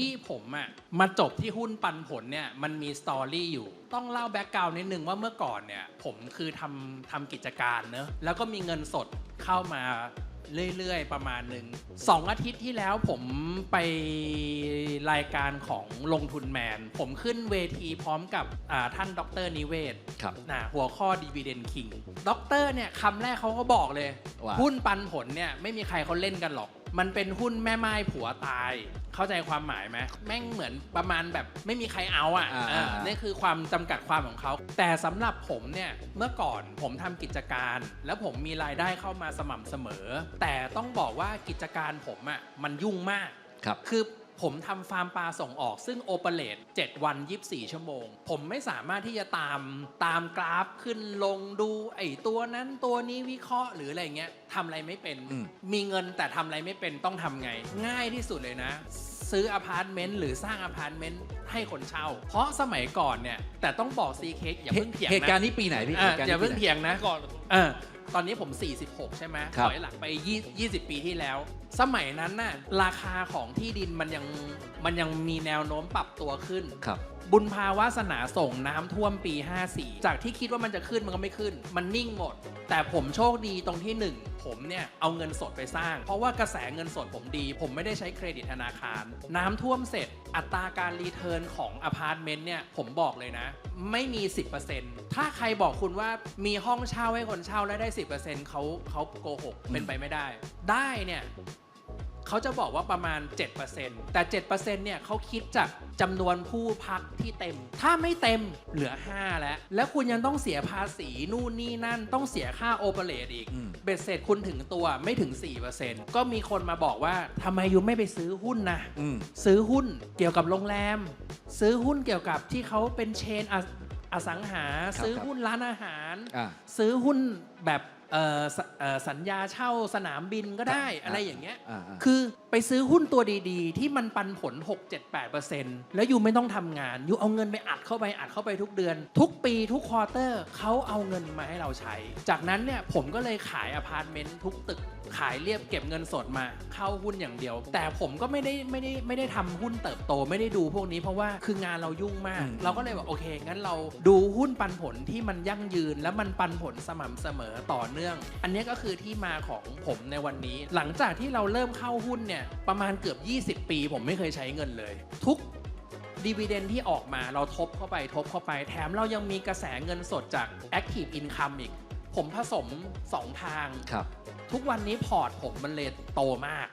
ที่ผมอะมาจบที่หุ้นปันผลเนี่ยมันมีสตอรี่อยู่ ต้องเล่าแบ็กกราวน์นิดนึงว่าเมื่อก่อนเนี่ยผมคือทำทำกิจการเนอะแล้วก็มีเงินสดเข้ามาเรื่อยๆ ประมาณหนึ่งสองอาทิตย์ที่แล้วผมไปรายการของลงทุนแมน ผมขึ้นเวทีพร้อมกับอ่าท่านดรนิเวศครับนะหัวข้อ Dividend King ด็อกเตอร์เนี่ยคำแรกเขาก็บอกเลยว่าหุ้นปันผลเนี่ยไม่มีใครเขาเล่นกันหรอก มันเป็นหุ้นแม่ไม้ผัวตาย เข้าใจความหมายไหมแม่งเหมือนประมาณแบบไม่มีใครเอาอะอ่าเออนี่คือความจำกัดความของเขา แต่สำหรับผมเนี่ยเมื่อก่อนผมทำกิจการ แล้วผมมีรายได้เข้ามาสม่ำเสมอ แต่ต้องบอกว่ากิจการผมอะมันยุ่งมาก ครับ คือ ผมทำฟาร์มปลาส่งออก ซึ่งโอเปเรต7วัน 24 ชั่วโมง ผมไม่สามารถที่จะตามตามกราฟขึ้นลงดูไอ้ตัวนั้นตัวนี้วิเคราะห์หรืออะไรเงี้ยทำอะไรไม่เป็น อืม มีเงินแต่ทำอะไรไม่เป็นต้องทำไง ง่ายที่สุดเลยนะ ซื้ออพาร์ตเมนต์หรือสร้างอพาร์ตเมนต์ให้คนเช่า เพราะสมัยก่อนเนี่ยแต่ต้องบอกซีเคอย่าเพิ่งเถียงเหตุการนะณ์นี้ปีไหนพี่อะหตุการณ์อย่านี้เพิ่งปีไหนเถียงนะ ก่อน เออ ตอนนี้ผม 46 ใช่ไหมครับ ถอยหลังไป20 20 ปีที่แล้ว สมัยนั้นน่ะราคาของที่ดินมันยังมันยังมีแนวโน้มปรับตัวขึ้น ครับ บุญภาวาสนาส่งน้ำท่วมปี 54 จากที่คิดว่ามันจะขึ้นมันก็ไม่ขึ้น มันนิ่งหมด แต่ผมโชคดีตรงที่1ผมเนี่ยเอาเงินสดไปสร้าง เพราะว่ากระแสเงินสดผมดี ผมไม่ได้ใช้เครดิตธนาคาร น้ำท่วมเสร็จ อัตราการรีเทิร์นของอพาร์ตเมนต์เนี่ยผมบอกเลยนะ ไม่มี 10%ถ้าใครบอกคุณว่ามีห้องเช่าให้คนเช่าแล้วได้ 10%เขาเขาโกหกเป็นไปไม่ได้ ได้เนี่ย เขาจะบอกว่าประมาณ 7%แต่ 7%เนี่ยเขาคิดจากจำนวนผู้พักที่เต็ม ถ้าไม่เต็มเหลือ 5 แล้ว แล้วคุณยังต้องเสียภาษีนู่นนี่นั่นต้องเสียค่าโอเปเรตอีก อืม เบ็ดเสร็จคุณถึงตัวไม่ถึง 4%ก็มีคนมาบอกว่าทำไมยูไม่ไปซื้อหุ้นนะ อืม ซื้อหุ้นเกี่ยวกับโรงแรม ซื้อหุ้นเกี่ยวกับที่เขาเป็นเชนออสังหา ครับซื้อหุ้นร้านอาหาร อ่า ซื้อหุ้นแบบ เอ่อสเอ่อสัญญาเช่าสนามบินก็ได้ครับอะไรอย่างเงี้ย อ่าอ่า คือไปซื้อหุ้นตัวดีๆ ที่มันปันผล 6-7-8%แล้วยูไม่ต้องทำงานยูเอาเงินไปอัดเข้าไปอัดเข้าไปทุกเดือน ทุกปีทุกควอเตอร์เขาเอาเงินมาให้เราใช้ จากนั้นเนี่ยผมก็เลยขายอพาร์ตเมนต์ทุกตึกขายเรียบเก็บเงินสดมาเข้าหุ้นอย่างเดียว แต่ผมก็ไม่ได้ไม่ได้ไม่ได้ทำหุ้นเติบโตไม่ได้ดูพวกนี้เพราะว่าคืองานเรายุ่งมาก อืม เราก็เลยบอกโอเคงั้นเราดูหุ้นปันผลที่มันยั่งยืนและมันปันผลสม่ำเสมอต่อเนื่องอันนี้ก็คือที่มาของผมในวันนี้ หลังจากที่เราเริ่มเข้าหุ้นเนี่ยประมาณเกือบ 20 ปี ผมไม่เคยใช้เงินเลย ทุกดีว i เดนที่ออกมาเราทบเข้าไปทบเข้าไป แถมเรายังมีกระแสเงินสดจาก Active Income อีก ผมผสม 2 ทางครับทุกวันนี้พอร์ตผมมันเลยโตมาก